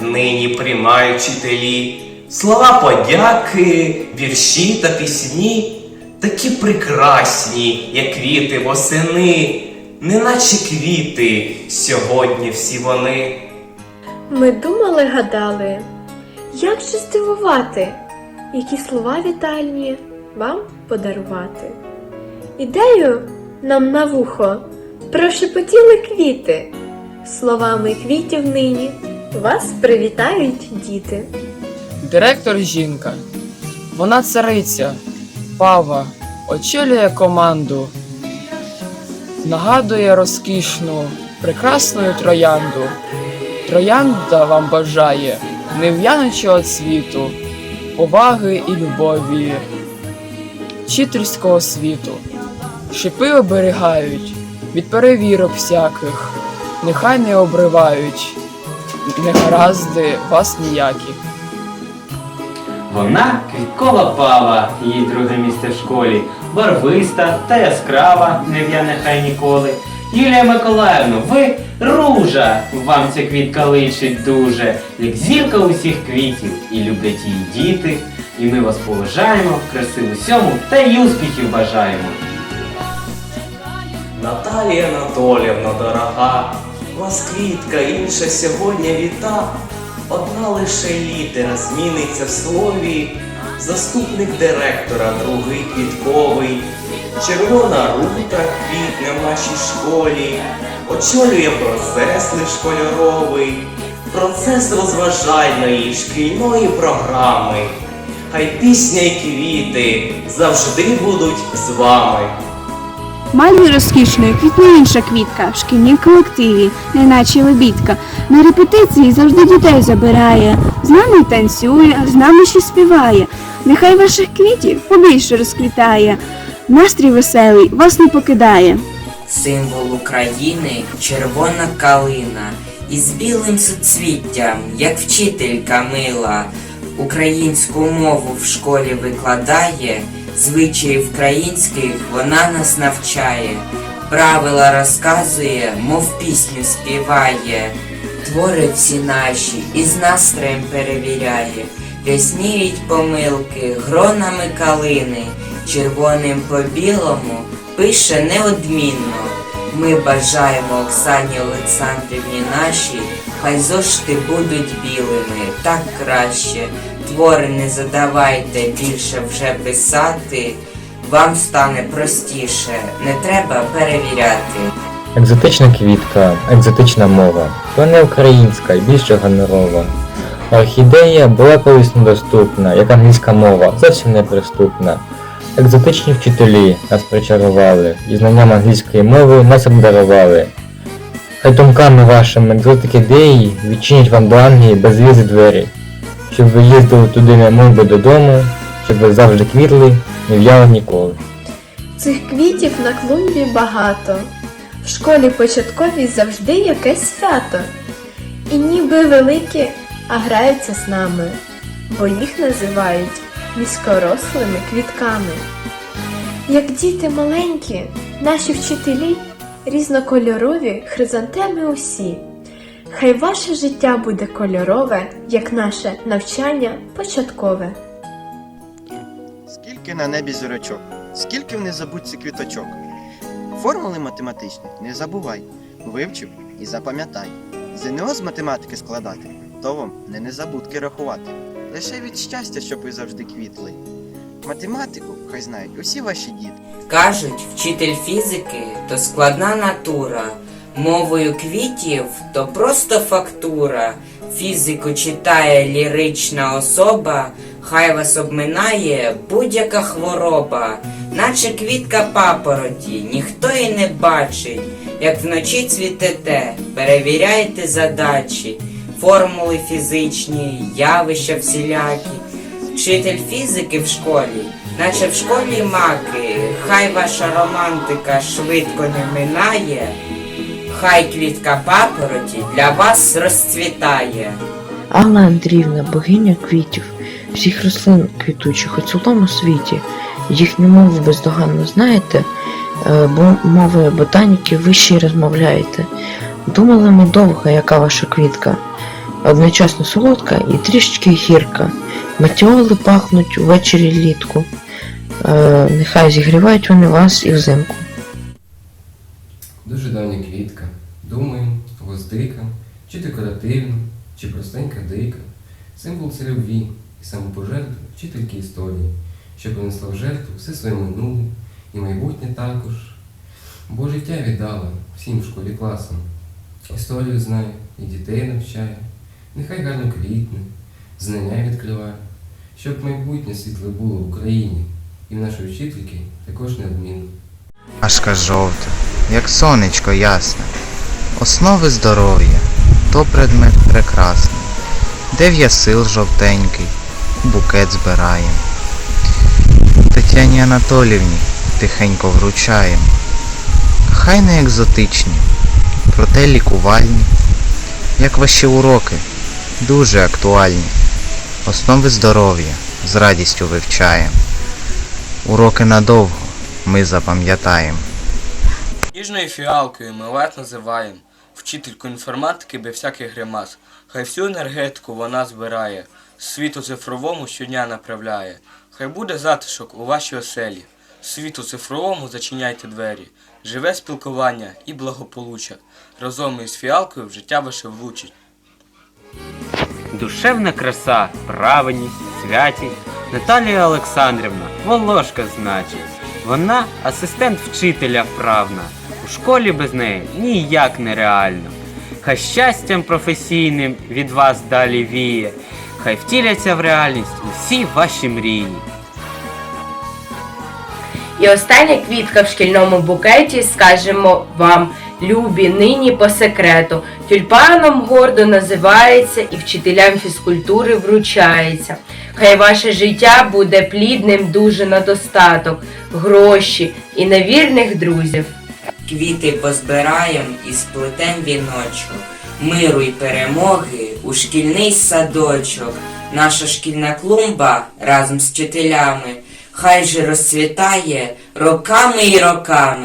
нині приймають вчителі. Слова подяки, вірші та пісні такі прекрасні, як квіти восени, неначе квіти сьогодні всі вони. Ми думали, гадали, як же здивувати, які слова вітальні вам подарувати. Ідею нам на вухо прошепотіли квіти. Словами квітів нині вас привітають діти. Директор жінка. Вона цариця, пава, очолює команду, нагадує розкішну, прекрасну троянду. Троянда вам бажає нев'яночого цвіту, поваги і любові, вчительського світу. Шипи оберігають від перевірок всяких, нехай не обривають, негаразди вас ніякі. Вона квіткова пава, її друге місце в школі, барвиста та яскрава, не в'я нехай ніколи. Юлія Миколаївна, ви ружа! Вам ця квітка личить дуже, як зірка усіх квітів, і люблять її діти. І ми вас поважаємо, краси в усьому та й успіхів бажаємо. Наталія Анатоліївна дорога, вас квітка інша сьогодні віта. Одна лише літера зміниться в слові, заступник директора, другий квітковий, червона рута квітне в нашій школі, очолює процес лиш кольоровий, процес розважальної шкільної програми. Хай пісня й квіти завжди будуть з вами. Мальві розкішною квітне інша квітка в шкільнім колективі, неначе лебідка. На репетиції завжди дітей забирає. З нами танцює, з нами ще співає. Нехай ваших квітів побільше розквітає. Настрій веселий вас не покидає. Символ України червона калина із білим суцвіттям, як вчителька мила. Українську мову в школі викладає, звичаїв українських вона нас навчає, правила розказує, мов пісню співає, твори всі наші із настроєм перевіряє, рясніють помилки гронами калини, червоним по білому пише неодмінно. Ми бажаємо Оксані Олександрівні нашій, хай зошти будуть білими, так краще. Твори не задавайте більше вже писати, вам стане простіше, не треба перевіряти. Екзотична квітка, екзотична мова, то не українська і більше гонорова. Орхідея була колись недоступна, як англійська мова, зовсім неприступна. Екзотичні вчителі нас причарували, і знанням англійської мови нас обдарували. Хай думками вашими екзотики ідеї відчинять вам до Англії без візи двері, щоб ви їздили туди не мов би додому, щоб ви завжди квітли, не в'яли ніколи. Цих квітів на клумбі багато. В школі початковій завжди якесь свято. І ніби великі, а граються з нами, бо їх називають низькорослими квітками. Як діти маленькі, наші вчителі різнокольорові хризантеми усі. Хай ваше життя буде кольорове, як наше навчання початкове. Скільки на небі зірочок, скільки в незабудці квіточок. Формули математичні не забувай, вивчив і запам'ятай. ЗНО з математики складати, то вам не незабудки рахувати. Лише від щастя, щоб ви завжди квітли. Математику хай знають усі ваші діти. Кажуть, вчитель фізики то складна натура, мовою квітів то просто фактура. Фізику читає лірична особа, хай вас обминає будь-яка хвороба, наче квітка папороті, ніхто і не бачить, як вночі цвітете, перевіряйте задачі, формули фізичні, явища всілякі. Вчитель фізики в школі, наче в школі маки, хай ваша романтика швидко не минає, хай квітка папороті для вас розцвітає. Алла Андріївна, богиня квітів, всіх рослин квітучих у цілому світі. Їхню мову бездоганно знаєте, е, бо мови ботаніки ви ще й розмовляєте. Думали ми довго, яка ваша квітка. одночасно солодка і трішечки гірка. Метіоли пахнуть увечері літку. Е, нехай зігрівають вони вас і взимку. Дуже давня квітка. Думаємо, гвоздика, чи декоративна, чи простенька дика. Символ це любві і самопожертви, вчительки історії, що принесла в жертву все своє минуле і майбутнє також. Бо життя віддала всім в школі класам. Історію знає і дітей навчає. Нехай гарно квітне, знання відкриває, щоб майбутнє світле було в Україні, і в нашої вчительки також неодмінно. Ашка жовта, як сонечко ясне, основи здоров'я, то предмет прекрасний. Дев'я сил жовтенький, букет збираєм. Тетяні Анатолівні тихенько вручаєм. Хай не екзотичні, проте лікувальні, як ваші уроки, дуже актуальні. Основи здоров'я з радістю вивчаєм. Уроки надовго ми запам'ятаємо. Ніжною фіалкою ми вас називаємо. Вчительку інформатики без всяких гримас. Хай всю енергетику вона збирає, світу цифровому щодня направляє. Хай буде затишок у вашій оселі. Світу цифровому зачиняйте двері. Живе спілкування і благополуччя. Разом із фіалкою в життя ваше влучить. Душевна краса, правильність, святість. Наталія Олександрівна, волошка значить. Вона асистент вчителя вправна. Школі без неї ніяк нереально. Хай щастям професійним від вас далі віє. Хай втіляться в реальність усі ваші мрії. І остання квітка в шкільному букеті, скажемо вам, любі, нині по секрету. Тюльпаном гордо називається і вчителям фізкультури вручається. Хай ваше життя буде плідним дуже на достаток, гроші і невірних друзів. Квіти позбираєм і сплетем віночок, миру й перемоги у шкільний садочок. Наша шкільна клумба разом з вчителями хай же розцвітає роками і роками.